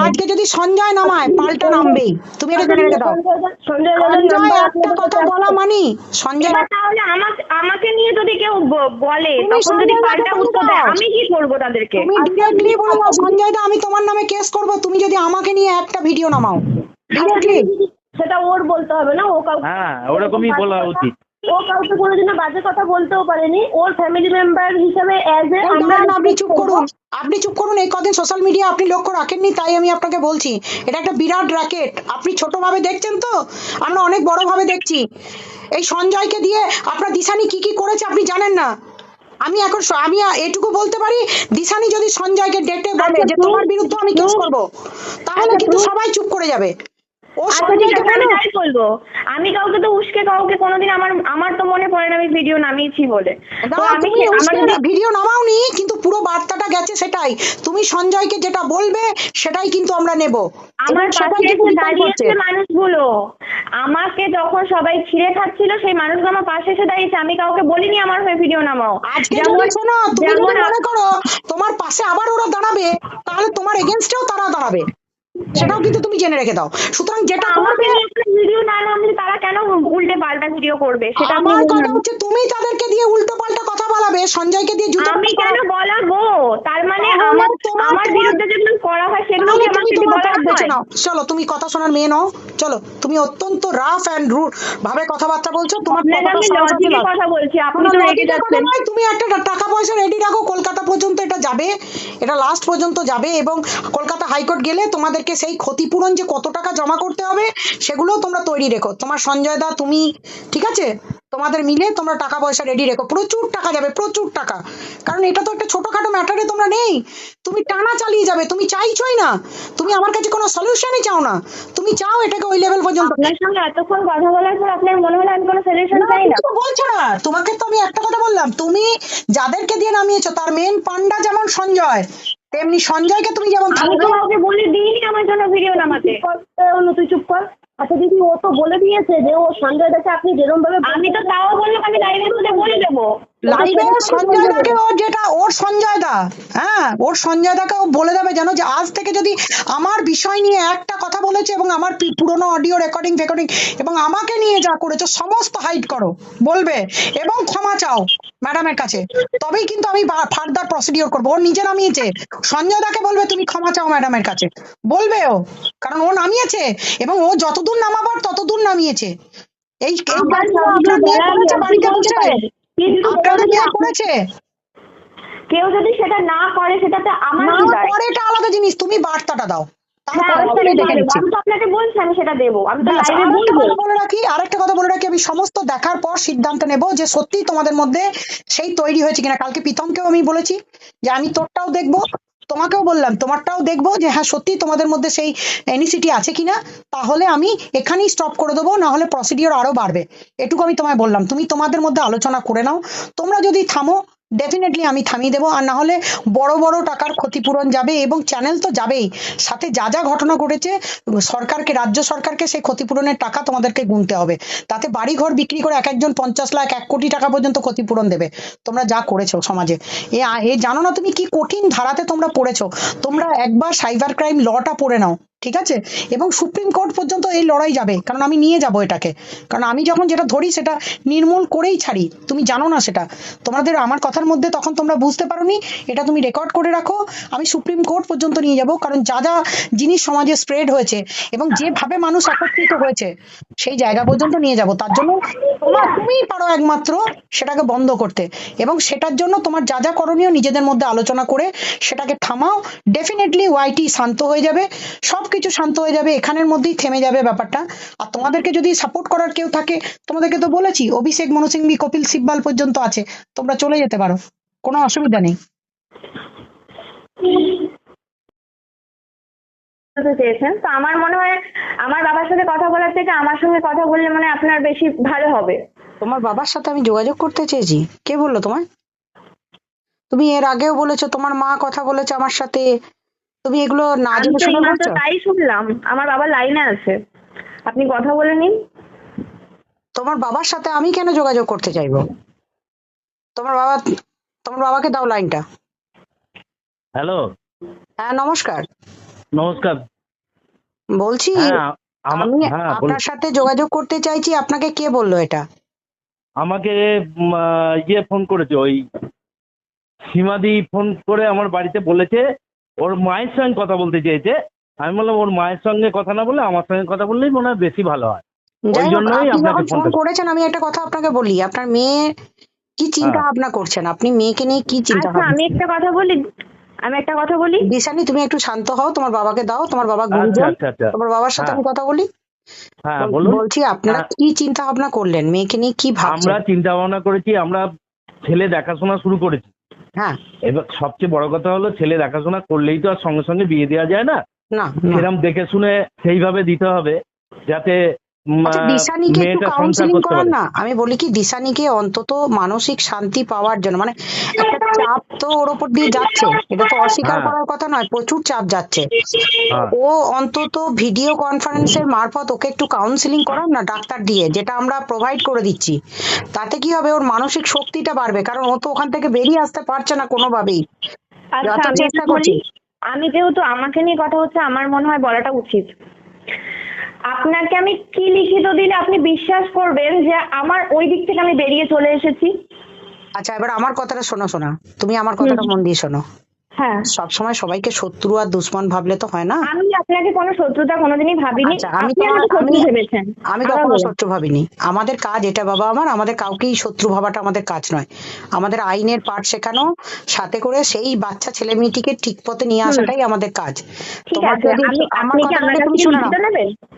আজকে যদি সঞ্জয় নামায় পাল্টা নামবেই। তুমি এটা জেনে রেখে দাও। সঞ্জয় দাদার সঞ্জয় নাম্বার একটা কথা বলা মানি। সঞ্জয় তাহলে আমাকে আমাকে নিয়ে যদি কেউ বলে তুমি তখন যদি পাল্টা উত্তর দেয় আমি কি করব তাদেরকে? তুমি বলব সঞ্জয় দা আমি তোমার নামে কেস করব। তুমি যদি আমাকে নিয়ে একটা ভিডিও নামাও। সেটা ওর বলতে হবে না ও কাউকে হ্যাঁ ওরকমই বলা উচিত। ও কাউকে কোনোদিনও বাজে কথা বলতেও পারেনি। ওর ফ্যামিলি মেম্বার হিসেবে অ্যাজ এ আমরা আপনি চুপ করুন। আপনি চুপ করুন এই কদিন সোশ্যাল মিডিয়া আপনি লক্ষ্য রাখেননি তাই আমি আপনাকে বলছি। এটা একটা বিরাট র্যাকেট আপনি ছোটভাবে দেখছেন তো? আমরা অনেক বড়ভাবে দেখছি। এই সঞ্জয়কে দিয়ে আপনার দিশানি কি কি করেছে আপনি জানেন না? আমি এখন আমি এটুকু বলতে পারি দিশানি যদি সঞ্জয়কে ডেটে বলে আচ্ছা, যে তুমি- তোমার বিরুদ্ধে আমি কেস করব তাহলে আচ্ছা, কিন্তু সবাই চুপ করে যাবে। ও আচ্ছা তাই বলব। আমি কাউকে তো উস্কে কাউকে কোনোদিন আমার আমার তো মনে পড়ে না আমি ভিডিও নামিয়েছি বলে। তো আমি ভিডিও নামাওনি কিন্তু পুরো বার্তাটা গেছে সেটাই। তুমি সঞ্জয়কে যেটা বলবে সেটাই কিন্তু আমরা নেব। আমার পাশে দাঁড়িয়েছে মানুষগুলো। আমাকে যখন সবাই ছিঁড়ে খাচ্ছিল সেই মানুষগুলো আমার পাশে এসে দাঁড়িয়েছে। আমি কাউকে বলিনি আমার হয়ে ভিডিও নামাও। আজকে যদি তুমি মনে করো তোমার পাশে আবার ওরা দাঁড়াবে তাহলে তোমার এগেনস্টেও তারা দাঁড়াবে। সেটাও কিন্তু তুমি জেনে রেখে দাও। সুতরাং যেটা আমাকে করবে ভিডিও না নামলে তারা কেন উল্টে পাল্টা ভিডিও করবে? সেটা আমার কথা হচ্ছে তুমি তাদেরকে দিয়ে উল্টো পাল্টা কথা বলাবে সঞ্জয়কে দিয়ে জুতো আমি কেন বলাবো? তার মানে আমার আমার বিরুদ্ধে যেগুলো করা হয় সেগুলো কি আমাকে তোমার বলা পথ বেছে নাও চলো তুমি কথা শোনার মেয়ে নাও। চলো তুমি অত্যন্ত রাফ অ্যান্ড রুড ভাবে কথাবার্তা বলছো তোমার লাগছে। কথা বলছি আপনি তো রেগে কথা যাচ্ছেন। তুমি একটা টাকা পয়সা রেডি রাখো, কলকাতা পর্যন্ত এটা যাবে, এটা লাস্ট পর্যন্ত যাবে এবং কলকাতা হাইকোর্ট গেলে তোমাদেরকে সেই ক্ষতিপূরণ যে কত টাকা জমা করতে হবে, সেগুলোও তোমরা তৈরি রেখো। তোমার সঞ্জয় দা, তুমি, ঠিক আছে? তোমাদের মিলে তোমরা টাকা পয়সা রেডি রেখো। প্রচুর টাকা যাবে প্রচুর টাকা। কারণ এটা তো একটা ছোটখাটো ম্যাটারে তোমরা নেই। তুমি টানা চালিয়ে যাবে তুমি চাইছোই না। তুমি আমার কাছে কোনো সলিউশনই চাও না। তুমি চাও এটাকে ওই লেভেল পর্যন্ত আপনার সঙ্গে এতক্ষণ কথা বলার পর আপনার মনে হলো আমি কোনো সলিউশন চাই না? তুমি তো বলছো না। তোমাকে তো আমি একটা কথা বললাম। তুমি যাদেরকে দিয়ে নামিয়েছো তার মেন পান্ডা যেমন সঞ্জয় তেমনি সঞ্জয়কে তুমি যেমন আমি তো কাউকে বলে দিইনি আমার জন্য ভিডিও নামাতে। তুই চুপ কর। আচ্ছা দিদি ও তো বলে দিয়েছে যে ও সঞ্জয় দাকে আপনি যেরকম ভাবে আমি তো তাও বললাম আমি লাইভের মধ্যে বলে দেবো। লাইভে সঞ্জয় দাকে ওর যেটা ওর সঞ্জয় দা হ্যাঁ ওর সঞ্জয় দাকে ও বলে দেবে জানো যে আজ থেকে যদি আমার বিষয় নিয়ে একটা কথা বলেছে এবং আমার পুরোনো অডিও রেকর্ডিং রেকর্ডিং এবং আমাকে নিয়ে যা করেছ সমস্ত হাইড করো বলবে এবং ক্ষমা চাও। ম্যাডামের কাছে। তবেই কিন্তু আমি ফার্দার প্রসিডিওর করব। ও নিজে নামিয়েছে। সঞ্জয় দাকে বলবে তুমি ক্ষমা চাও ম্যাডামের কাছে। বলবে ও। কারণ ও নামিয়েছে এবং ও যতদূর নামাবার ততদূর নামিয়েছে। এই বাড়িতে বসে। কিন্তু কেউ যদি- করেছে? কেউ যদি সেটা না করে সেটাতে আমার এটা আলাদা জিনিস। তুমি বার্তাটা দাও। হ্যাঁ, আরেকটা কথা বলে রাখি আমি সমস্ত দেখার পর সিদ্ধান্ত নেব যে সত্যি তোমাদের মধ্যে সেই তৈরি হয়েছে কিনা। কালকে প্রীতমকেও আমি বলেছি যে আমি তোরটাও দেখব তোমাকেও বললাম তোমারটাও দেখব যে হ্যাঁ সত্যি তোমাদের মধ্যে সেই এনিসিটি আছে কিনা। তাহলে আমি এখানেই স্টপ করে দেবো না হলে প্রসিডিওর আরও বাড়বে। এটুকু আমি তোমায় বললাম। তুমি তোমাদের মধ্যে আলোচনা করে নাও। তোমরা যদি থামো ডেফিনেটলি আমি থামিয়ে দেবো। আর না হলে বড় বড় টাকার ক্ষতিপূরণ যাবে এবং চ্যানেল তো যাবেই। সাথে যা যা ঘটনা ঘটেছে, সরকারকে, রাজ্য সরকারকে সেই ক্ষতিপূরণের টাকা তোমাদেরকে গুনতে হবে। তাতে বাড়ি ঘর বিক্রি করে এক একজন পঞ্চাশ লাখ, এক কোটি টাকা পর্যন্ত ক্ষতিপূরণ দেবে। তোমরা যা করেছ সমাজে। এ এ, জানো না তুমি কি কঠিন ধারাতে তোমরা পড়েছো। তোমরা একবার সাইবার ক্রাইম লটা পড়ে নাও। ঠিক আছে? এবং সুপ্রিম কোর্ট পর্যন্ত এই লড়াই যাবে। কারণ আমি নিয়ে যাব এটাকে। কারণ আমি যখন যেটা ধরি সেটা নির্মূল করেই ছাড়ি। তুমি জানো না সেটা। তোমাদের আমার কথার মধ্যে তখন তোমরা বুঝতে পারোনি। এটা তুমি রেকর্ড করে রাখো। আমি সুপ্রিম কোর্ট পর্যন্ত নিয়ে যাব। কারণ যা যা জিনিস সমাজে স্প্রেড হয়েছে এবং যেভাবে মানুষ একত্রিত হয়েছে, সেই জায়গা পর্যন্ত নিয়ে যাব। তার জন্য তোমার তুমিই পারো একমাত্র সেটাকে বন্ধ করতে। এবং সেটার জন্য তোমার যা যা করণীয় নিজেদের মধ্যে আলোচনা করে সেটাকে থামাও। ডেফিনেটলি ওয়াইটি শান্ত হয়ে যাবে। সবকিছু শান্ত হয়ে যাবে এখানের মধ্যেই থেমে যাবে ব্যাপারটা। আর তোমাদেরকে যদি সাপোর্ট করার কেউ থাকে তোমাদেরকে তো বলেছি অভিষেক মনু সিংভি কপিল সিব্বাল পর্যন্ত আছে। তোমরা চলে যেতে পারো কোনো অসুবিধা নেই। চেয়েছেন তো আমার মনে হয় আমার বাবার সাথে কথা বলার থেকে আমার সঙ্গে কথা বললে মানে আপনার বেশি ভালো হবে। তোমার বাবার সাথে আমি যোগাযোগ করতে চেয়েছি। কে বলল তোমায়? তুমি এর আগেও বলেছ তোমার মা কথা বলেছে আমার সাথে। তুমি এগুলো না জেনে শুনে বলছো? তাই শুনলাম। আমার বাবা লাইনে আছে। আপনি কথা বলে নিন। তোমার বাবার সাথে আমি কেন যোগাযোগ করতে চাইব? তোমার বাবা তোমার বাবাকে দাও লাইনটা হ্যালো হ্যাঁ নমস্কার। নমস্কার। বলছি হ্যাঁ আমি হ্যাঁ আপনার সাথে যোগাযোগ করতে চাইছি আপনাকে কে বলল এটা? আমাকে ইয়ে ফোন করেছে ওই সীমাদি ফোন করে আমার বাড়িতে বলেছে ওর মায়ের সঙ্গে কথা বলতে চেয়েছে। আমি বললাম ওর মায়ের সঙ্গে কথা না বলে আমার সঙ্গে কথা বললেই মনে হয় বেশি ভালো হয়। হোক, জন্যই আপনি আপনাকে ফোন করেছেন আমি একটা কথা আপনাকে বলি। আপনার মেয়ে কি চিন্তা হ্যাঁ। ভাবনা করছেন? আপনি মেয়েকে নিয়ে কি চিন্তা আচ্ছা ভাবনা আমি একটা কথা বলি আমি একটা কথা বলি। দিশানি তুমি একটু শান্ত হও তোমার বাবাকে দাও তোমার বাবা আচ্ছা গুরুজন আচ্ছা তোমার বাবার সাথে হ্যাঁ। আমি কথা বলি। হ্যাঁ বলুন। বলছি আপনারা হ্যাঁ। কি চিন্তা ভাবনা করলেন? মেয়েকে নিয়ে কি আমরা চিন্তা ভাবনা করেছি আমরা ছেলে দেখাশোনা শুরু করেছি। হ্যাঁ এবার সবচেয়ে বড় কথা হলো ছেলে দেখাশোনা করলেই তো আর সঙ্গে সঙ্গে বিয়ে দেওয়া যায় না। সেরকম দেখে শুনে সেইভাবে দিতে হবে যাতে দিশানিকে একটু কাউন্সিলিং করতে করান না? আমি বলি কি দিশানিকে অন্তত মানসিক শান্তি পাওয়ার জন্য মানে একটা চাপ তো ওর ওপর দিয়ে যাচ্ছে। এটা তো অস্বীকার হ্যাঁ। করার কথা নয় প্রচুর চাপ যাচ্ছে। হ্যাঁ। ও অন্তত ভিডিও কনফারেন্সের মারফত ওকে একটু কাউন্সিলিং করান না ডাক্তার দিয়ে যেটা আমরা প্রোভাইড করে দিচ্ছি। তাতে কি হবে? ওর মানসিক শক্তিটা বাড়বে কারণ ও তো ওখান থেকে বেরিয়ে আসতে পারছে না কোনোভাবেই। আচ্ছা যত চেষ্টা করছি। আমি যেহেতু আমাকে নিয়ে কথা হচ্ছে আমার মনে হয় বলাটা উচিত। আপনাকে আমি কি লিখিত দিলে আপনি বিশ্বাস করবেন যে আমার ওই দিক থেকে আমি বেরিয়ে চলে এসেছি? আচ্ছা এবার আমার কথাটা শোনো শোনা তুমি আমার কথাটা মন দিয়ে শোনো। হ্যাঁ। সবসময় সবাইকে শত্রু আর দুশ্মন ভাবলে তো হয় না? আমি আপনাকে কোনো শত্রুতা কোনোদিনই ভাবিনি। আচ্ছা, আমি আমি- কখনো শত্রু ভাবিনি। আমাদের কাজ এটা বাবা আমার আমাদের কাউকেই শত্রু ভাবাটা আমাদের কাজ নয়। আমাদের আইনের পাঠ শেখানো সাথে করে সেই বাচ্চা ছেলে মেয়েটিকে ঠিক পথে নিয়ে আসাটাই আমাদের কাজ। ঠিক তোমার আছে যদি আমি আমার আপনি কি আমার কাছ তুমি শুনে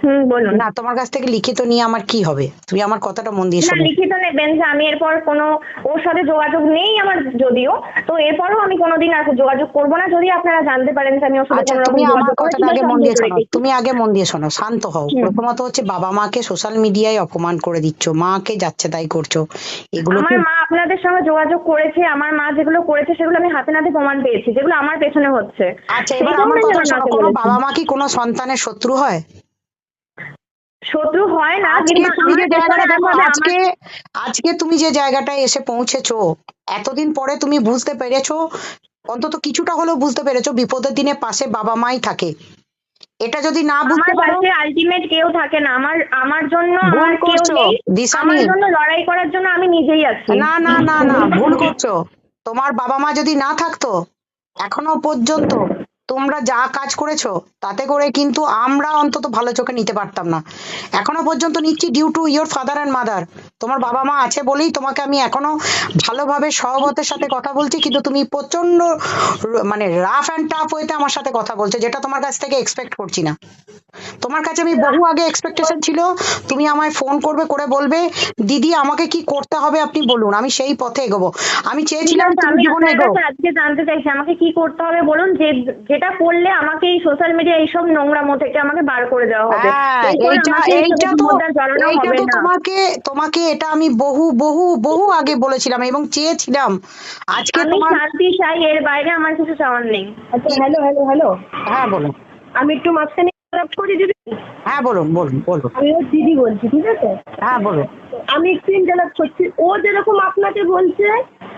হুম বলুন। না তোমার কাছ থেকে লিখিত নিয়ে আমার কি হবে? তুমি আমার কথাটা মন দিয়ে শোনো। লিখিত নেবেন যে আমি এরপর কোনো ওর সাথে যোগাযোগ নেই আমার যদিও। তো এরপরও আমি কোনোদিন আর যোগাযোগ করব না। যদি আপনারা জানতে পারেন যে আমি ওর সাথে আচ্ছা কোনো রকম যোগাযোগ কথাটা আগে মন দিয়ে শোনো। তুমি আগে মন দিয়ে শোনো। শান্ত হও। প্রথমত হচ্ছে বাবা মাকে সোশ্যাল মিডিয়ায় অপমান করে দিচ্ছ। মাকে যাচ্ছে তাই করছ। এগুলো আমার মা আপনাদের সঙ্গে যোগাযোগ করেছে। আমার মা যেগুলো করেছে সেগুলো আমি হাতে নাতে প্রমাণ পেয়েছি। যেগুলো আমার পেছনে হচ্ছে। আচ্ছা এবার আমার কথা শোনো। কোনো বাবা মা কি কোনো সন্তানের শত্রু হয়? শত্রু হয় না আজকে তুমি যে জায়গাটা দেখো আজকে আজকে তুমি যে জায়গাটায় এসে পৌঁছেছো এতদিন পরে তুমি বুঝতে পেরেছ অন্তত কিছুটা হলেও বুঝতে পেরেছ বিপদের দিনে পাশে বাবা মাই থাকে। এটা যদি না বুঝতে আমার পারো আলটিমেট কেউ থাকে না। আমার আমার জন্য আমার কেউ নেই। আমার জন্য লড়াই করার জন্য আমি নিজেই আছি। না না না না ভুল করছ। তোমার বাবা মা যদি না থাকতো এখনও পর্যন্ত তোমরা যা কাজ করেছ তাতে করে কিন্তু আমরা অন্তত ভালো চোখে নিতে পারতাম না। এখনও পর্যন্ত নিচ্ছি due to your father and mother তোমার বাবা মা আছে বলেই তোমাকে আমি এখনও ভালোভাবে সহবতের সাথে কথা বলছি কিন্তু তুমি প্রচণ্ড মানে রাফ অ্যান্ড টাফ ওয়েতে আমার সাথে কথা বলছো যেটা তোমার কাছ থেকে এক্সপেক্ট করছি না। তোমার কাছে আমি বহু আগে এক্সপেকটেশন ছিল তুমি আমায় ফোন করবে করে বলবে দিদি আমাকে কি করতে হবে আপনি বলুন আমি সেই পথে এগোবো। আমি চেয়েছিলাম তুমি জীবনে এগো আজকে জানতে চাইছি আমাকে কি করতে হবে বলুন যে যেটা করলে আমাকে এই সোশ্যাল মিডিয়া এইসব নোংরামো থেকে আমাকে বার করে দেওয়া হবে। হ্যাঁ এইটা এইটা তো তোমাকে তোমাকে এটা আমি বহু বহু বহু আগে বলেছিলাম এবং চেয়েছিলাম। আজকে আমি তোমার শান্তি চাই এর বাইরে আমার কিছু চাওয়ার নেই। আচ্ছা হ্যালো হ্যালো হ্যালো হ্যাঁ বলো। আমি একটু মাঝখানে হ্যাঁ বলুন বলুন বলুন। আমি ওর দিদি বলছি ঠিক আছে? হ্যাঁ বলুন। আমি একটু ইন্টারাপ্ট করছি ও যেরকম আপনাকে বলছে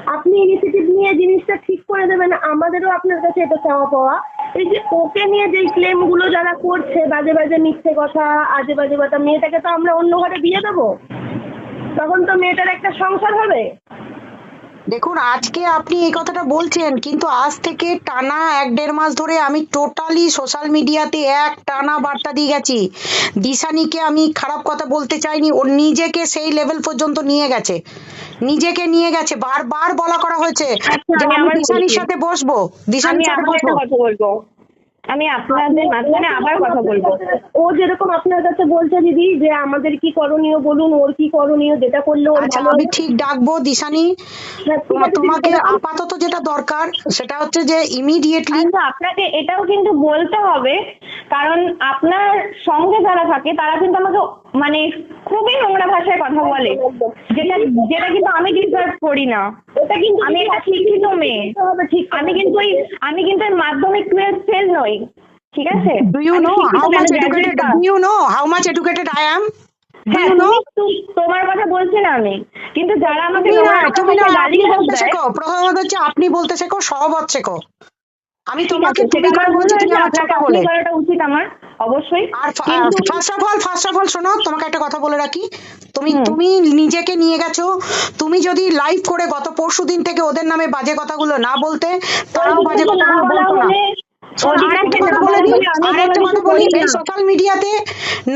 আপনি ইনিশিয়েটিভ নিয়ে জিনিসটা ঠিক করে দেবেন আমাদেরও আপনার কাছে এটা চাওয়া পাওয়া। এই যে ওকে নিয়ে যে ক্লেমগুলো যারা করছে বাজে বাজে মিথ্যে কথা আজে বাজে কথা মেয়েটাকে তো আমরা অন্য ঘরে দিয়ে দেবো? তখন তো মেয়েটার একটা সংসার হবে। দেখুন আজকে আপনি এই কথাটা বলছেন কিন্তু আজ থেকে টানা এক দেড় মাস ধরে আমি টোটালি সোশ্যাল মিডিয়াতে এক টানা বার্তা দিয়ে গেছি। দিশানিকে আমি খারাপ কথা বলতে চাইনি ও নিজেকে সেই লেভেল পর্যন্ত নিয়ে গেছে। নিজেকে নিয়ে গেছে বারবার বলা করা হয়েছে আচ্ছা, দিশানির সাথে বসবো দিশানির সাথে বসবো। আমি আপনাদের মাঝখানে আবার কথা বলব। ও যেরকম আপনার কাছে বলছে দিদি যে আমাদের কি করণীয় বলুন ওর কি করণীয় যেটা করলে ওর আচ্ছা ভালো আমি ঠিক ডাকবো দিশানি। তোমাকে আপাতত যেটা দরকার সেটা হচ্ছে যে ইমিডিয়েটলি কিন্তু আপনাকে এটাও কিন্তু বলতে হবে কারণ আপনার সঙ্গে যারা থাকে তারা কিন্তু আমাকে মানে খুবই নোংরা ভাষায় কথা বলে। যেটা যেটা কিন্তু আমি ডিজার্ভ করি না। ওটা কিন্তু আমি একটা শিক্ষিত মেয়ে। আমি কিন্তু ওই আমি কিন্তু মাধ্যমিক টুয়েলভ ফেল নই। ঠিক আছে? ডু ইউ আমি know how much educated do you know how much educated I am হ্যাঁ তোমার কথা বলছি না আমি। কিন্তু যারা আমাকে তুমি না বলতে শেখো। প্রথমত হচ্ছে আপনি বলতে শেখো সহবত শেখো আমি তোমাকে আছে, তুমি সেটা বলছি তুমি আমার আপনাকে বলে করাটা উচিত আমার। অবশ্যই। আর first of all first of all শোনো তোমাকে একটা কথা বলে রাখি। তুমি তুমি নিজেকে নিয়ে গেছো। তুমি যদি লাইভ করে গত পরশু দিন থেকে ওদের নামে বাজে কথাগুলো না বলতে তারাও বাজে কথাগুলো বলতো না। সোশ্যাল মিডিয়াতে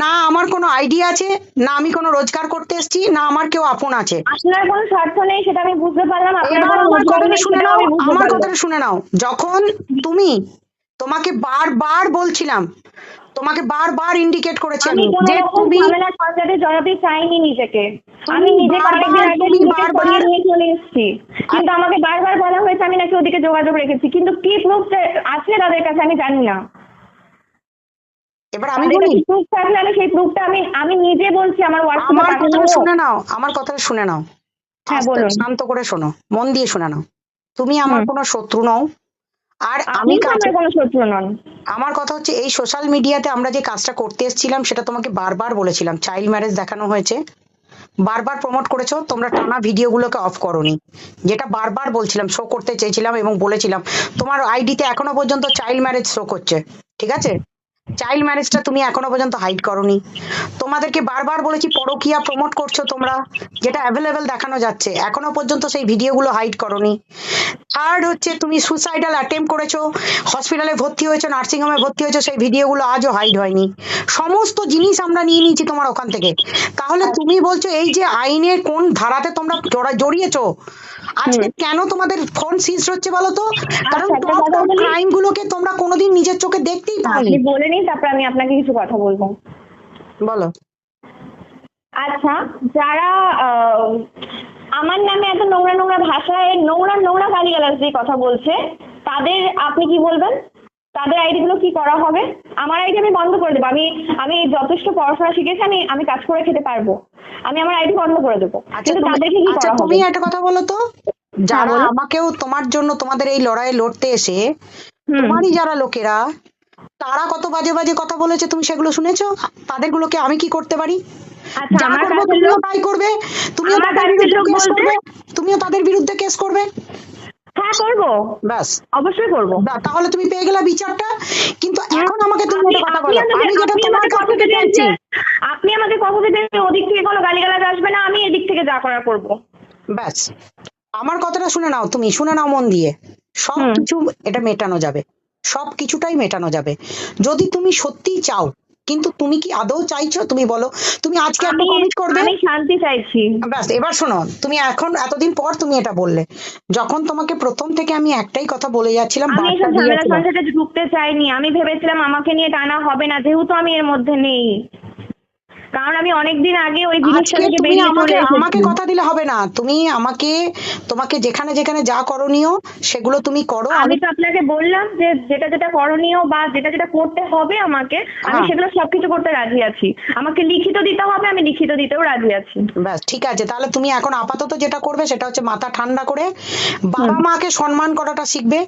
না। আমার কোনো আইডিয়া আছে না আমি কোনো রোজগার করতে এসেছি না আমার কেউ আপন আছে। আপনার কোনো স্বার্থ নেই সেটা আমি বুঝতে পারলাম। আপনার এবার কোনো আমার কথাটা শুনে নাও আমার কথাটা শুনে নাও। যখন তুমি তোমাকে বারবার বলছিলাম তোমাকে বারবার ইন্ডিকেট করেছি আমি যে তুমি ঝামেলা ঝঞ্ঝাটে জড়াতে চাইনি নিজেকে। আমি নিজে তুমি বারবার- নিয়ে চলে এসেছি। কিন্তু আমাকে বারবার বলা হয়েছে আমি নাকি ওদিকে যোগাযোগ রেখেছি। কিন্তু কি প্রুফ আছে তাদের কাছে আমি জানি না। এবার আমি বলি প্রুফ থাকলে আমি সেই প্রুফটা আমি আমি নিজে বলছি আমার হোয়াটসঅ্যাপে আমার কথাটা শুনে নাও আমার কথাটা শুনে নাও। হ্যাঁ, বলুন। শান্ত করে শোনো মন দিয়ে শুনে নাও। তুমি আমার কোনো শত্রু নও আর আমি আমার কোনো শত্রু নন। আমার কথা হচ্ছে এই সোশ্যাল মিডিয়াতে আমরা যে কাজটা করতে এসেছিলাম সেটা তোমাকে বারবার বলেছিলাম। চাইল্ড ম্যারেজ দেখানো হয়েছে। বারবার প্রমোট করেছ তোমরা টানা ভিডিওগুলোকে অফ করনি। যেটা বারবার বলছিলাম শো করতে চেয়েছিলাম এবং বলেছিলাম তোমার আইডিতে এখনও পর্যন্ত চাইল্ড ম্যারেজ শো করছে। ঠিক আছে? চাইল্ড ম্যারেজটা তুমি এখনও পর্যন্ত হাইড করনি। তোমাদেরকে বারবার বলেছি, পরকিয়া প্রমোট করছ তোমরা, যেটা অ্যাভেলেবেল দেখানো যাচ্ছে। এখনও পর্যন্ত সেই ভিডিওগুলো হাইড করনি। থার্ড হচ্ছে, তুমি সুসাইডাল অ্যাটেম্প করেছ হসপিটালে ভর্তি হয়েছো নার্সিং হোমে ভর্তি হয়েছো, সেই ভিডিওগুলো আজও হাইড হয়নি। সমস্ত জিনিস আমরা নিয়ে নিয়েছি তোমার ওখান থেকে। তাহলে তুমি বলছো, এই যে আইনের কোন ধারাতে তোমরা জড়িয়েছো? আজকে কেন তোমাদের ফোন সিজ হচ্ছে বলো তো কারণ টপ ক্রাইম গুলোকে তোমরা কোনোদিন নিজের চোখে দেখতেই পাওনি। আপনি বলে নিন তারপর আমি আপনাকে কিছু কথা বলব। বলো। আচ্ছা যারা আহ, আমার নামে এত নোংরা নোংরা ভাষায় নোংরা নোংরা গালিগালাজ দিয়ে কথা বলছে তাদের আপনি কি বলবেন? তাদের আইডি গুলো কি করা হবে? আমার আইডি আমি বন্ধ করে দেবো। আমি আমি যথেষ্ট পড়াশোনা শিখেছি আমি আমি কাজ করে খেতে পারব। আমি আমার আইডি বন্ধ করে দেবো। আচ্ছা কিন্তু তুমি- তাদেরকে কি আচ্ছা তুমি একটা কথা বলো তো। যারা আমাকেও তোমার জন্য তোমাদের এই লড়াইয়ে লড়তে এসে তোমারই যারা লোকেরা তারা কত বাজে বাজে কথা বলেছে তুমি সেগুলো শুনেছো? তাদের গুলোকে আমি কি করতে পারি? আচ্ছা তুমিও তাই করবে তুমিও তাদের বিরুদ্ধে কেস করবে তুমিও তাদের বিরুদ্ধে কেস করবে। হ্যাঁ করব। ব্যাস। অবশ্যই করব। তাহলে তুমি পেয়ে গেলে বিচারটা। কিন্তু এখন আমাকে তুমি একটা কথা বলো। আমাকে- আমি যেটা তোমার কাছ কথা থেকে চাইছি আপনি আমাকে কথা দিতে ওদিক থেকে কোনো গালিগালাজ আসবে না আমি এদিক থেকে যা করার করব। ব্যাস। আমার কথাটা শুনে নাও তুমি শুনে নাও মন দিয়ে। সব কিছু এটা মেটানো যাবে। সব কিছুটাই মেটানো যাবে। যদি তুমি সত্যিই চাও কিন্তু তুমি কি আদৌ চাইছো? তুমি বলো। তুমি আজকে একটা কমিট করবে? আমি শান্তি চাইছি। ব্যাস এবার শোনো তুমি এখন এতদিন পর তুমি এটা বললে। যখন তোমাকে প্রথম থেকে আমি একটাই কথা বলে যাচ্ছিলাম আমি এসব ঝামেলা সংসারে ঢুকতে চাইনি। আমি ভেবেছিলাম আমাকে নিয়ে টানা হবে না যেহেতু আমি এর মধ্যে নেই। কারণ আমি অনেকদিন আগে ওই জিনিসটা থেকে তুমি বেরিয়ে আমাকে কথা দিলে হবে না। তুমি আমাকে তোমাকে যেখানে যেখানে যা করণীয় সেগুলো তুমি করো। আমি আমি তো আপনাকে বললাম যে যেটা যেটা করণীয় বা যেটা যেটা করতে হবে আমাকে আমি হ্যাঁ। সেগুলো সবকিছু করতে রাজি আছি। আমাকে লিখিত দিতে হবে আমি লিখিত দিতেও রাজি আছি। ব্যাস ঠিক আছে। তাহলে তুমি এখন আপাতত যেটা করবে সেটা হচ্ছে মাথা ঠান্ডা করে বাবা মাকে সম্মান করাটা শিখবে।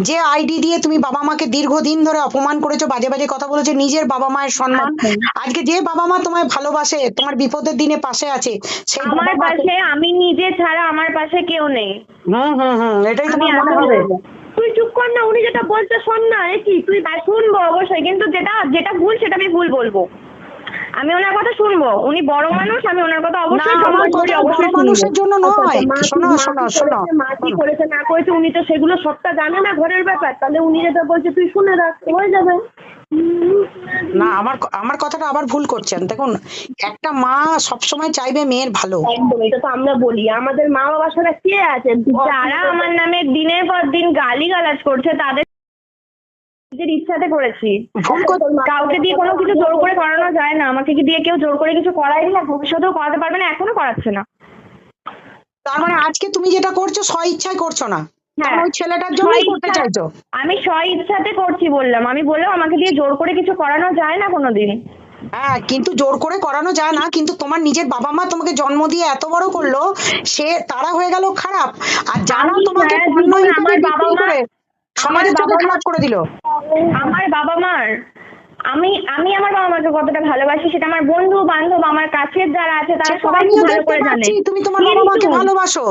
যে আইডি দিয়ে তুমি বাবা মাকে দীর্ঘদিন ধরে অপমান করেছ বাজে বাজে কথা বলেছ নিজের বাবা মায়ের সম্মান। আচ্ছা। আজকে যে বাবা মা তোমায় ভালোবাসে তোমার বিপদের দিনে পাশে আছে। আমার পাশে আমি নিজে ছাড়া আমার পাশে কেউ নেই। হুম হুম হুম এটাই তোমার মনে হবে। তুই চুপ কর না উনি যেটা বলছে শোন না এ কি? তুই শুনব অবশ্যই কিন্তু যেটা যেটা ভুল সেটা আমি ভুল বলব। আমি ওনার কথা শুনব। উনি বড় মানুষ আমি ওনার কথা অবশ্যই সম্মান করি অবশ্যই মানুষের জন্য নয়। মা কি- শোনো শোনো শোনো করেছে, মা কি করেছে না করেছে উনি তো সেগুলো সবটা জানে না ঘরের ব্যাপার। তাহলে উনি যেটা বলছে তুই শুনে রাখ হয়ে যাবে। না আমার আমার কথাটা আবার ভুল করছেন। দেখুন একটা মা সবসময় চাইবে মেয়ের ভালো। একদম এটা তো আমরা বলি। আমাদের মা বাবা ছাড়া কে আছে যারা আমার নামে দিনের পর দিন গালি গালাজ করছে তাদের নিজের ইচ্ছাতে করেছি। কাউকে দিয়ে কোনো কিছু জোর করে করানো যায় না। আমাকে কি দিয়ে কেউ জোর করে কিছু করাই না ভবিষ্যতেও করাতে পারবে না এখনও করাচ্ছে না। তার মানে আজকে তুমি যেটা করছ স্ব ইচ্ছায় করছ না? ওই ছেলেটার জন্যই করতে চাইছো? আমি স্ব ইচ্ছাতে করছি বললাম। আমি বললাম আমাকে দিয়ে জোর করে কিছু করানো যায় না কোনোদিন। হ্যাঁ কিন্তু জোর করে করানো যায় না কিন্তু তোমার নিজের বাবা মা তোমাকে জন্ম দিয়ে এত বড় করল সে তারা হয়ে গেল খারাপ। আর যারা তোমাকে পণ্য হিসেবে বিক্রি বাবা মা- করে সমাজের চোখে খারাপ করে দিল। আমার বাবা মার আমি আমি আমার বাবা মাকে কতটা ভালোবাসি সেটা আমার বন্ধু বান্ধব আমার কাছের যারা আছে তারা সবাই আমিও ভালো করে জানে। তুমি তোমার বাবা মাকে ভালোবাসো।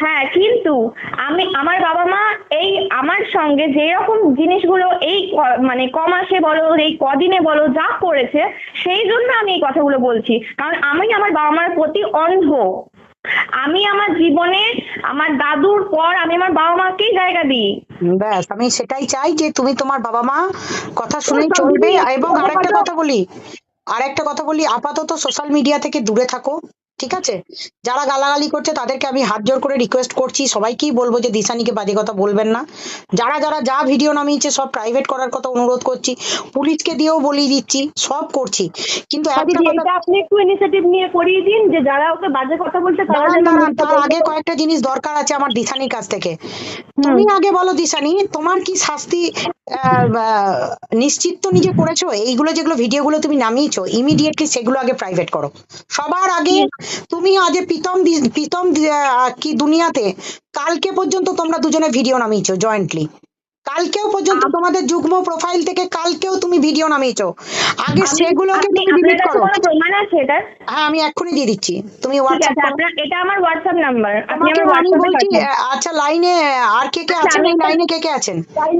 হ্যাঁ কিন্তু আমি আমার বাবা মা এই আমার সঙ্গে যে রকম জিনিসগুলো এই মানে ক মাসে বলো এই কদিনে বলো যা করেছে সেই জন্য আমি এই কথাগুলো বলছি। কারণ আমি আমার বাবা মার প্রতি অন্ধ। আমি আমার জীবনে আমার দাদুর পর আমি আমার বাবা মাকেই জায়গা দিই। ব্যাস আমি সেটাই চাই যে তুমি তোমার বাবা মা কথা শুনে চলবে। এবং আরেকটা কথা- বলি আর একটা কথা বলি আপাতত সোশ্যাল মিডিয়া থেকে দূরে থাকো। ঠিক আছে? যারা গালাগালি করছে তাদেরকে আমি হাত জোর করে রিকোয়েস্ট করছি। সবাইকেই বলব যে দিশানিকে বাজে কথা বলবেন না। যারা যারা যা ভিডিও নামিয়েছে সব প্রাইভেট করার কথা অনুরোধ করছি। পুলিশকে দিয়েও বলিয়ে দিচ্ছি সব করছি। কিন্তু একটা দিদি কথা এটা আপনি একটু ইনিশিয়েটিভ নিয়ে করিয়ে দিন যে যারা ওকে বাজে কথা বলছে তারা দাঁড়ান যেন দাঁড়ান মিথ্যা তার আগে কয়েকটা জিনিস দরকার আছে আমার দিশানির কাছ থেকে। তুমি আগে বলো দিশানি তোমার কি শাস্তি নিশ্চিত তো নিজে করেছ এইগুলো যেগুলো ভিডিওগুলো তুমি নামিয়েছো ইমিডিয়েটলি সেগুলো আগে প্রাইভেট করো। সবার আগে তুমি আজ প্রীতম প্রীতম কি দুনিয়াতে কালকে পর্যন্ত তোমরা দুজনে ভিডিও নামিয়েছো জয়েন্টলি কালকেও পর্যন্ত তোমাদের যুগ্ম প্রোফাইল থেকে কালকেও তুমি ভিডিও নামিয়েছো। আগে সেগুলোকে তুমি ডিলিট করো। প্রমাণ আছে এটার? হ্যাঁ আমি এক্ষুনি দিয়ে দিচ্ছি। তুমি হোয়াটসঅ্যাপ এটা আমার হোয়াটসঅ্যাপ নাম্বার আপনি আমার আমি হোয়াটসঅ্যাপে বলছি আচ্ছা লাইনে আর কে কে আচ্ছা, আছেন? এই লাইনে কে কে আছেন?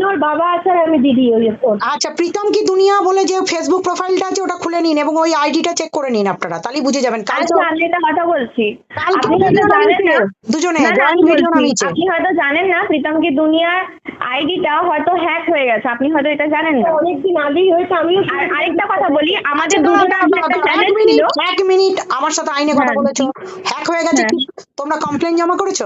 ওর বাবা আছে আর আমি দিদি ওই। আচ্ছা প্রীতম কি দুনিয়া বলে যে ফেসবুক প্রোফাইলটা আছে ওটা খুলে নিন এবং ওই আইডিটা চেক করে নিন আপনারা তাহলে বুঝে যাবেন। কালকে আচ্ছা আমি এটা কথা বলছি। কালকে আপনি হয়তো জানেন না। দুজনে জয়েন্ট ভিডিও নামিয়েছে। আপনি হয়তো জানেন না প্রীতম কি দুনিয়ার আইডিটা হয়তো হ্যাক হয়ে গেছে আপনি হয়তো এটা জানেন না। অনেকদিন আগেই হয়েছে আমিও আর আরেকটা কথা বলি আমাদের দুটো চ্যানেল এক ছিল। মিনিট এক মিনিট আমার সাথে আইনে কথা হ্যাঁ। বলেছ। হ্যাক হয়ে গেছে হ্যাঁ। তোমরা কমপ্লেন জমা করেছ?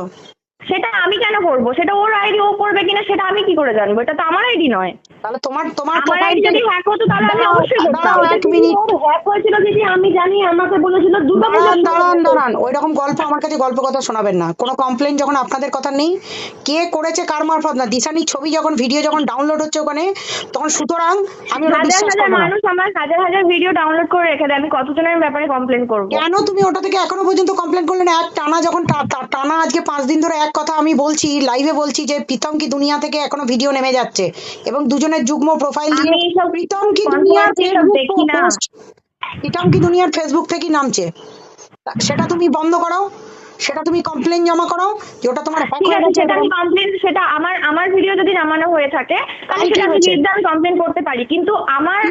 সেটা আমি কেন করব? সেটা ওর আইডি ও করবে কিনা সেটা আমি কি করে জানব? এটা তো আমার আইডি নয়। তাহলে তোমার তোমার আমার আইডি যদি হ্যাক হতো তাহলে আমি অবশ্যই করতাম। এক মিনিট হ্যাক হয়েছিল দিদি আমি জানি আমাকে বলেছিল দুটো দাঁড়ান দাঁড়ান ওই রকম গল্প আমার কাছে গল্প কথা শোনাবেন না। কোনো কমপ্লেন যখন আপনাদের কথা নেই কে করেছে কার মারফত না দিশানির ছবি যখন ভিডিও যখন ডাউনলোড হচ্ছে ওখানে তখন সুতরাং আমি হাজার হাজার মানুষ আমার হাজার হাজার ভিডিও ডাউনলোড করে রেখে দেয়। আমি কতজনের ব্যাপারে কমপ্লেন করব? কেন তুমি ওটা থেকে এখনও পর্যন্ত কমপ্লেন করলে না? এক টানা যখন টানা আজকে পাঁচ দিন ধরে এক কথা আমি বলছি লাইভে বলছি যে প্রীতম কি দুনিয়া থেকে এখনও ভিডিও নেমে যাচ্ছে এবং দুজনের যুগ্ম প্রোফাইল দিয়ে প্রীতম কি না। প্রীতম কি দুনিয়ার ফেসবুক থেকে নামছে সেটা তুমি বন্ধ করাও সেটা তুমি কমপ্লেন জমা করো যে ওটা তোমার হ্যাক হয়ে গেছে সেটা। কমপ্লেন সেটা আমার আমার ভিডিও যদি নামানো হয়ে থাকে তাহলে সেটা আমি। নির্দ্বিধায় আমি কমপ্লেন করতে পারি কিন্তু আমার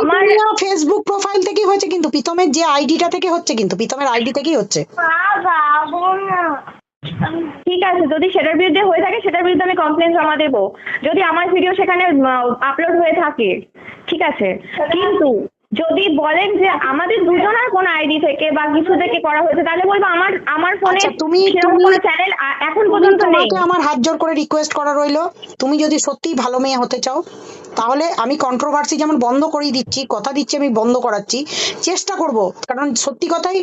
আমার ফেসবুক প্রোফাইল থেকেই হয়েছে কিন্তু প্রীতমের যে আইডিটা থেকে হচ্ছে কিন্তু প্রীতমের আইডি থেকেই হচ্ছে ঠিক আছে যদি সেটার বিরুদ্ধে হয়ে থাকে সেটার বিরুদ্ধে আমি কমপ্লেন জমা দেবো। যদি আমার ভিডিও সেখানে আপলোড হয়ে থাকে ঠিক আছে? কিন্তু যদি বলেন যে আমাদের দুজনের কোন আইডি থেকে বা কিছু থেকে করা হয়েছে তাহলে বলব আমার আমার ফোনে আচ্ছা, তুমি- তুমি- কোনো চ্যানেল এখন পর্যন্ত নেই। আমার হাত জোর করে রিকোয়েস্ট করা রইল। তুমি যদি সত্যিই ভালো মেয়ে হতে চাও তাহলে আমি কন্ট্রোভার্সি যেমন বন্ধ করিয়ে দিচ্ছি কথা দিচ্ছি আমি বন্ধ করাচ্ছি চেষ্টা করব। কারণ সত্যি কথাই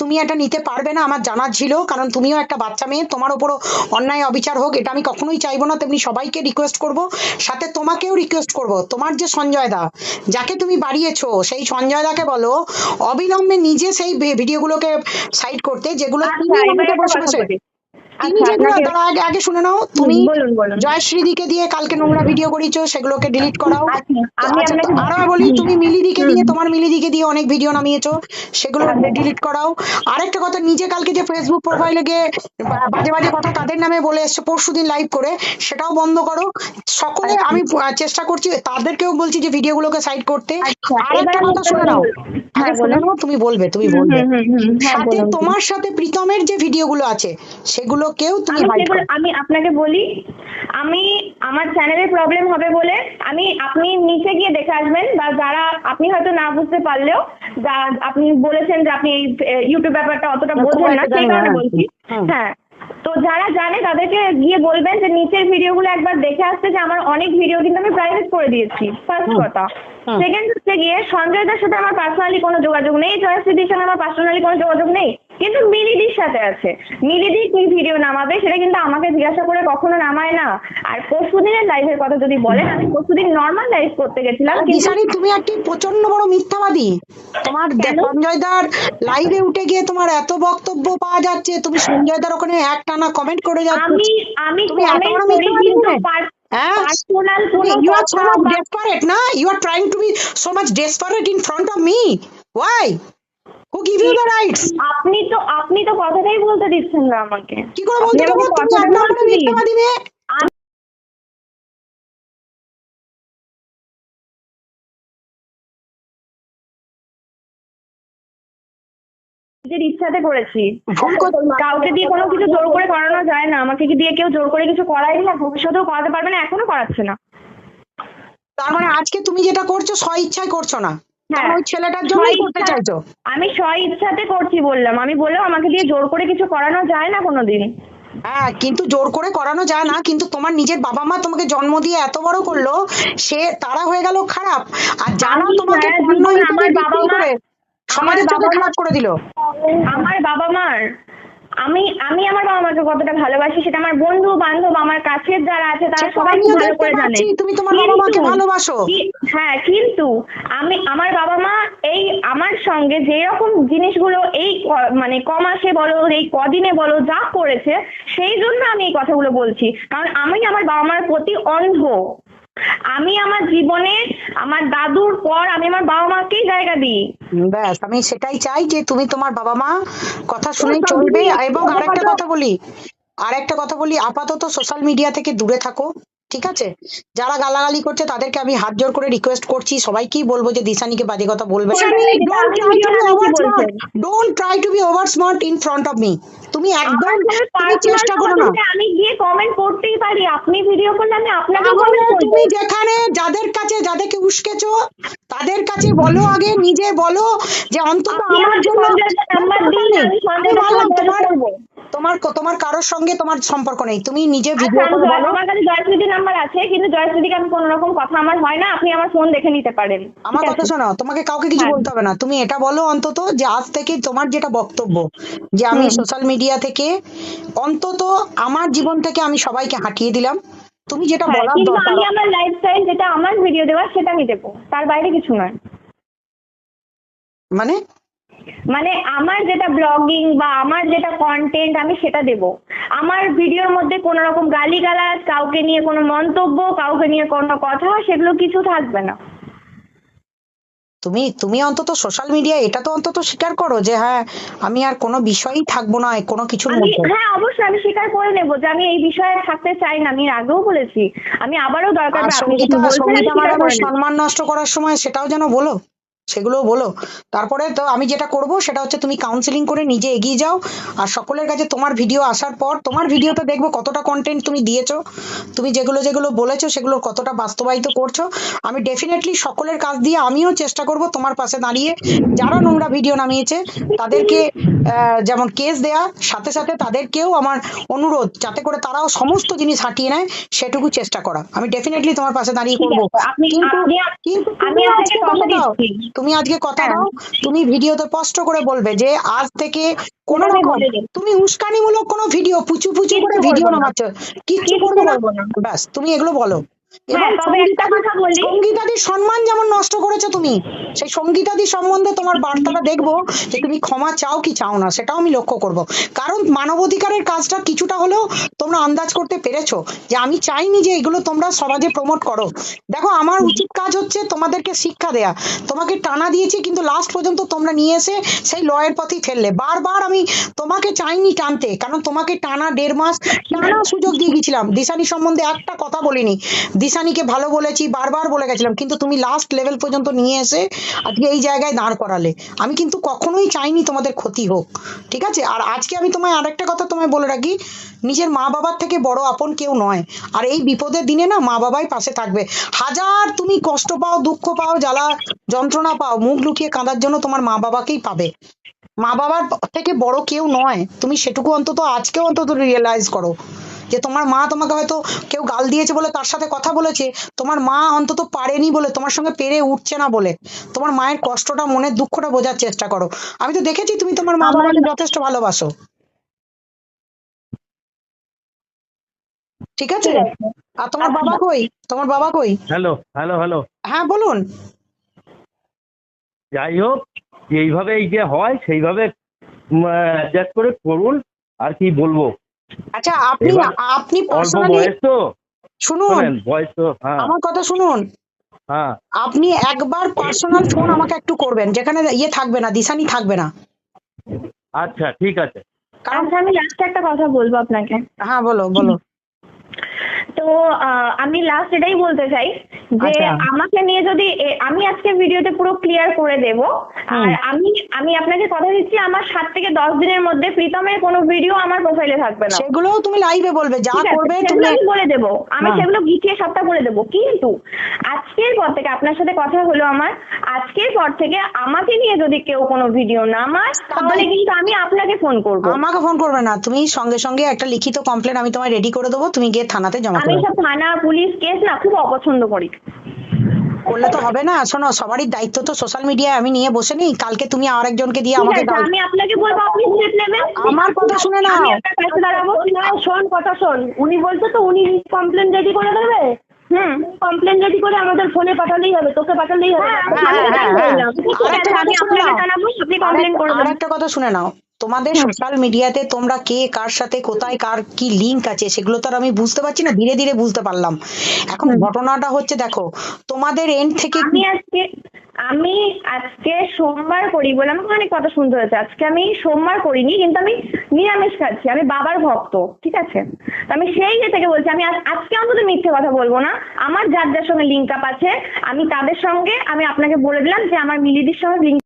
তুমি এটা নিতে পারবে না আমার জানা ছিল কারণ তুমিও একটা বাচ্চা মেয়ে তোমার উপরও অন্যায় অবিচার হোক এটা আমি কখনোই চাইব না তেমনি সবাইকে রিকোয়েস্ট করব সাথে তোমাকেও রিকোয়েস্ট করব তোমার যে সঞ্জয় দা যাকে তুমি বাড়িয়েছো সেই সঞ্জয় দাকে বলো অবিলম্বে নিজে সেই ভিডিওগুলোকে সাইড করতে যেগুলো তুমি আমাকে বসে বসে আচ্ছা, যেগুলো আগে আগে শুনে নাও। তুমি। জয়শ্রীদিকে দিয়ে কালকে নোংরা ভিডিও করিয়েছো সেগুলোকে ডিলিট করাও। আচ্ছা, আচ্ছা, আরও বলি তুমি মিলিদিকে দিয়ে তোমার মিলিদিকে দিয়ে অনেক ভিডিও নামিয়েছো সেগুলো ডিলিট করাও। আরেকটা কথা নিজে কালকে যে ফেসবুক প্রোফাইলে গিয়ে বাজে বাজে কথা তাদের নামে বলে এসছো পরশুদিন লাইভ করে সেটাও বন্ধ করো। সকলে আমি চেষ্টা করছি তাদেরকেও বলছি যে ভিডিওগুলোকে সাইড করতে। আচ্ছা, আরেকটা কথা শুনে নাও। হ্যাঁ, তুমি বলবে তুমি বলবে। হ্যাঁ, সাথে তোমার সাথে প্রীতমের যে ভিডিওগুলো আছে সেগুলোকেও তুমি আমি আপনাকে বলি আমি আমার চ্যানেলে প্রবলেম হবে বলে আমি আপনি নিচে গিয়ে দেখে আসবেন বা যারা আপনি হয়তো না বুঝতে পারলেও যা আপনি বলেছেন যে আপনি এই ইউটিউব ব্যাপারটা অতটা বোঝেন না সেই কারণে হ্যাঁ। বলছি। হ্যাঁ। যারা জানে তাদেরকে গিয়ে বলবেন যে নিচের ভিডিওগুলো একবার দেখে আসতে যে আমার অনেক ভিডিও কিন্তু আমি প্রাইভেট করে দিয়েছি। ফার্স্ট কথা। সেকেন্ড হচ্ছে গিয়ে সঞ্জয় দার সাথে আমার পার্সোনালি কোনো যোগাযোগ নেই জয়শ্রীদির সাথে আমার পার্সোনালি কোনো যোগাযোগ নেই। কিন্তু মিলিদির সাথে আছে। মিলিদি কি ভিডিও নামাবে সেটা কিন্তু আমাকে জিজ্ঞাসা করে কখনো নামায় না। আর পরশুদিনের লাইভের কথা যদি বলেন আমি পরশুদিন নর্মাল লাইভ করতে গেছিলাম কিন্তু দিশারি তুমি একটি প্রচণ্ড বড় মিথ্যাবাদী। তোমার সঞ্জয় দার লাইভে উঠে গিয়ে তোমার এত বক্তব্য পাওয়া যাচ্ছে তুমি সঞ্জয় দার ওখানে এক টানা কমেন্ট করে যাচ্ছ আমি আমি তুমি কমেন্ট বড় কিন্তু নয়? পার- পার্সোনাল কোনো you are so কথা much desperate না? You are trying to be so much desperate in front of me. Why? Who give you the rights? আপনি তো আপনি তো কথাটাই বলতে দিচ্ছেন না আমাকে। কি করে বলতে দেবো? তুমি একটা এক নম্বরে বলতে মিথ্যাবাদী মেয়ে। নিজের ইচ্ছাতে করেছি। কাউকে দিয়ে কোনো কিছু জোর করে করানো যায় না। আমাকে কি দিয়ে কেউ জোর করে কিছু করাই না? ভবিষ্যতেও করাতে পারবে না এখনও করাচ্ছে না। তার মানে আজকে তুমি যেটা করছ স্ব ইচ্ছায় করছ না। হ্যাঁ। ওই ছেলেটার জন্যই করতে চাইছো। আমি স্ব ইচ্ছাতে করছি বললাম। আমি বললাম আমাকে দিয়ে জোর করে কিছু করানো যায় না কোনোদিন। হ্যাঁ কিন্তু জোর করে করানো যায় না। কিন্তু তোমার নিজের বাবা মা তোমাকে জন্ম দিয়ে এত বড় করল সে তারা হয়ে গেল খারাপ। আর আমি তোমাকে হিসেবে আমার বাবা মা- সমাজের চোখে খারাপ করে দিল। আমার বাবা মার আমি আমি আমার বাবা মাকে কতটা ভালোবাসি সেটা আমার বন্ধু বান্ধব আমার কাছের যারা আছে তারা সবাই ভালো করে জানে। তুমি তোমার বাবা মাকে ভালোবাসো। হ্যাঁ কিন্তু আমি আমার বাবা মা এই আমার সঙ্গে যে রকম জিনিসগুলো এই মানে কমাসে বলো এই কদিনে বলো যা করেছে সেই জন্য আমি এই কথাগুলো বলছি। কারণ আমি আমার বাবা মার প্রতি অন্ধ। আমি আমার জীবনে আমার দাদুর পর আমি আমার বাবা মাকেই জায়গা দিই। ব্যাস আমি সেটাই চাই যে তুমি তোমার বাবা মা কথা শুনে চলবে। এবং আরেকটা কথা- বলি আর একটা কথা বলি আপাতত সোশ্যাল মিডিয়া থেকে দূরে থাকো। ঠিক আছে? যারা গালাগালি করছে তাদেরকে আমি হাত জোর করে রিকোয়েস্ট করছি। সবাইকেই বলব যে দিশানিকে বাজে কথা বলবে। Don't try to be over smart in front of me তুমি একদম তুমি চেষ্টা করো না। আমি গিয়ে কমেন্ট করতেই পারি। আপনি ভিডিও করলে আমি আপনাকে কমেন্ট করব তুমি যেখানে যাদের কাছে যাদেরকে উস্কেছো তাদের কাছে বলো আগে নিজে বলো যে অন্তত আমার জন্য নাম্বার দিন আমি বললাম তোমার তোমার তোমার কারোর সঙ্গে তোমার সম্পর্ক নেই। তুমি নিজে ভিডিও করে বলো। আমার কাছে জয়শ্রীদির নাম্বার আছে কিন্তু জয়শ্রীদিকে আমি কোনো রকম কথা আমার হয় না আপনি আমার ফোন দেখে নিতে পারেন। আমার কথা শোনো তোমাকে কাউকে কিছু হ্যাঁ। বলতে হবে না। তুমি এটা বলো অন্তত যে আজ থেকে তোমার যেটা বক্তব্য যে আমি সোশ্যাল মিডিয়া থেকে অন্তত আমার জীবন থেকে আমি সবাইকে হাঁটিয়ে দিলাম। তুমি যেটা হ্যাঁ, বলার দরকার আমি আমার লাইফস্টাইল যেটা আমার ভিডিও দেওয়ার সেটা আমি দেবো। তার বাইরে কিছু নয়। মানে মানে আমার যেটা ব্লগিং বা আমার যেটা কন্টেন্ট আমি সেটা দেব। আমার ভিডিওর মধ্যে কোনো রকম গালিগালাজ কাউকে নিয়ে কোনো মন্তব্য কাউকে নিয়ে কোনো কথা সেগুলো কিছু থাকবে না। তুমি তুমি অন্তত সোশ্যাল মিডিয়া এটা তো অন্তত স্বীকার করো যে হ্যাঁ আমি আর কোনো বিষয়ই থাকব না কোনো কিছুর মধ্যে। হ্যাঁ অবশ্যই আমি স্বীকার করে নেব যে আমি এই বিষয়ে থাকতে চাই না আমি আগেও বলেছি। আমি আবারও দরকার আপনি কিছু। সম্মান নষ্ট করার সময় সেটাও যেন বলো। সেগুলোও বলো। তারপরে তো আমি যেটা করব সেটা হচ্ছে তুমি কাউন্সিলিং করে নিজে এগিয়ে যাও। আর সকলের কাছে তোমার ভিডিও আসার পর তোমার ভিডিওতে দেখব কতটা কন্টেন্ট তুমি দিয়েছ। তুমি যেগুলো যেগুলো বলেছ সেগুলো কতটা বাস্তবায়িত করছ। আমি ডেফিনেটলি সকলের কাজ দিয়ে আমিও চেষ্টা করব তোমার পাশে দাঁড়িয়ে। যারা নোংরা ভিডিও নামিয়েছে তাদেরকে যেমন কেস দেয়া সাথে সাথে তাদেরকেও আমার অনুরোধ যাতে করে তারাও সমস্ত জিনিস হাঁটিয়ে নেয় সেটুকু চেষ্টা করা। আমি ডেফিনেটলি তোমার পাশে দাঁড়িয়ে করব। কিন্তু কিন্তু আমি তুমি আজকে কথা দাও তুমি হ্যাঁ। দাও তুমি ভিডিওতে স্পষ্ট করে বলবে যে আজ থেকে কোনো রকম। তুমি উস্কানিমূলক কোনো ভিডিও পুচু পুচু করে ভিডিও। নামাচ্ছ কিচ্ছু করবে না না। ব্যাস তুমি এগুলো বলো তবে একটা কথা বলি। সঙ্গীতাদির সম্মান যেমন নষ্ট করেছ তুমি সেই সঙ্গীতাদি সম্বন্ধে তোমার বার্তাটা দেখব যে তুমি ক্ষমা চাও কি চাও না সেটাও আমি লক্ষ্য করব। কারণ মানবাধিকারের কাজটা কিছুটা হলেও তোমরা আন্দাজ করতে পেরেছ যে আমি চাইনি যে এগুলো তোমরা সমাজে প্রমোট করো। দেখো আমার উচিত কাজ হচ্ছে তোমাদেরকে শিক্ষা দেয়া। তোমাকে টানা দিয়েছি কিন্তু লাস্ট পর্যন্ত তোমরা নিয়ে এসে সেই লয়ের পথেই ফেললে। বারবার আমি তোমাকে চাইনি টানতে কারণ তোমাকে টানা দেড় মাস টানা সুযোগ দিয়ে গেছিলাম দিশানি সম্বন্ধে একটা কথা বলিনি। দিশানিকে ভালো বলেছি, বারবার বলে গেছিলাম, কিন্তু তুমি লাস্ট লেভেল পর্যন্ত নিয়ে এসে আজকে এই জায়গায় দাঁড় করালে। আমি কিন্তু কখনোই চাইনি তোমাদের ক্ষতি হোক, ঠিক আছে? আর আজকে আমি তোমায় আরেকটা কথা তোমায় বলে রাখি, নিজের মা বাবার থেকে বড় আপন কেউ নয়। আর এই বিপদের দিনে না মা বাবাই পাশে থাকবে। হাজার তুমি কষ্ট পাও, দুঃখ পাও, জ্বালা যন্ত্রণা পাও, মুখ লুকিয়ে কাঁদার জন্য তোমার মা বাবাকেই পাবে। মা বাবার থেকে বড় কেউ নয়। তুমি সেটুকু অন্তত আজকেও অন্তত রিয়েলাইজ করো যে তোমার মা তোমাকে হয়তো কেউ গাল দিয়েছে বলে তার সাথে কথা বলেছে তোমার মা অন্তত পারেনি বলে তোমার সঙ্গে পেরে উঠছে না বলে তোমার মায়ের কষ্টটা মনের দুঃখটা বোঝার চেষ্টা করো। আমি তো দেখেছি তুমি তোমার মা বাবাকে যথেষ্ট ভালোবাসো। ঠিক আছে। আর তোমার আচ্ছা। বাবা কই? তোমার বাবা কই? Hello hello hello. হ্যাঁ বলুন। যাই হোক যেইভাবে এই যে হয় সেইভাবে অ্যাডজাস্ট করে করুন আর কি বলব। আচ্ছা আপনি আপনি অল্প পার্সোনালি বয়স তো। শুনুন। ভয়েস তো হ্যাঁ। আমার কথা শুনুন। হ্যাঁ। আপনি একবার পার্সোনাল ফোন আমাকে একটু করবেন যেখানে ইয়ে থাকবে না দিশানি থাকবে না। আচ্ছা ঠিক আছে। কারণ আচ্ছা আমি লাস্টে একটা কথা বলব আপনাকে। হ্যাঁ বলো বলো। তো আমি লাস্ট এটাই বলতে চাই যে আচ্ছা। আমাকে নিয়ে যদি আমি আজকে ভিডিওতে পুরো ক্লিয়ার করে দেব। আর আমি আমি আপনাকে কথা দিচ্ছি আমার সাত থেকে দশ দিনের মধ্যে প্রীতমের কোনো ভিডিও আমার প্রোফাইলে থাকবে না। সেগুলোও তুমি লাইভে বলবে যা করবে সেগুলো তুমি আমি বলে দেবো। আমি হ্যাঁ। সেগুলো গিটিয়ে সবটা বলে দেবো। কিন্তু আজকের পর থেকে আপনার সাথে কথা হলো আমার। আজকের পর থেকে আমাকে নিয়ে যদি কেউ কোনো ভিডিও নামায় তাহলে কিন্তু আমি আপনাকে ফোন করব। আমাকে ফোন করবে না। তুমি সঙ্গে সঙ্গে একটা লিখিত কমপ্লেন আমি তোমায় রেডি করে দেবো। তুমি গিয়ে থানাতে জমা আমি সব থানা পুলিশ কেস না খুব অপছন্দ করি। করলে তো হবে না। শোনো সবারই দায়িত্ব তো সোশ্যাল মিডিয়ায় আমি নিয়ে বসে নেই। কালকে তুমি আর একজনকে দিয়ে আমাকে দাও আমি আপনাকে বলব আপনি স্টেপ নেবেন। আমার কথা শুনে নাও। আমি আপনার কাছে দাঁড়াবো না শোন কথা শোন। উনি বলছে তো উনি কমপ্লেন রেডি করে দেবে? হুম। কমপ্লেন রেডি করে আমাদের ফোনে পাঠালেই হবে তোকে পাঠালেই হবে। হ্যাঁ, হ্যাঁ, আমি হ্যাঁ, তাই হ্যাঁ। আপনাকে জানাব আপনি কমপ্লেন করবেন আর একটা কথা শুনে নাও। তোমাদের সোশ্যাল মিডিয়াতে তোমরা কে কার সাথে কোথায় কার কি লিংক আছে সেগুলো তো আর আমি বুঝতে পারছি না ধীরে ধীরে বুঝতে পারলাম। এখন ঘটনাটা হচ্ছে দেখো তোমাদের এন্ড থেকে আমি আজকে আমি আজকে সোমবার করি বলে আমাকে অনেক কথা শুনতে হয়েছে। আজকে আমি সোমবার করিনি কিন্তু আমি নিরামিষ খাচ্ছি আমি বাবার ভক্ত ঠিক আছে? আমি সেই ইয়ে থেকে বলছি আমি আজকে অন্তত মিথ্যে কথা বলব না। আমার যার যার সঙ্গে লিঙ্ক আপ আছে আমি তাদের সঙ্গে আমি আপনাকে বলে দিলাম যে আমার মিলিদির সঙ্গে লিঙ্ক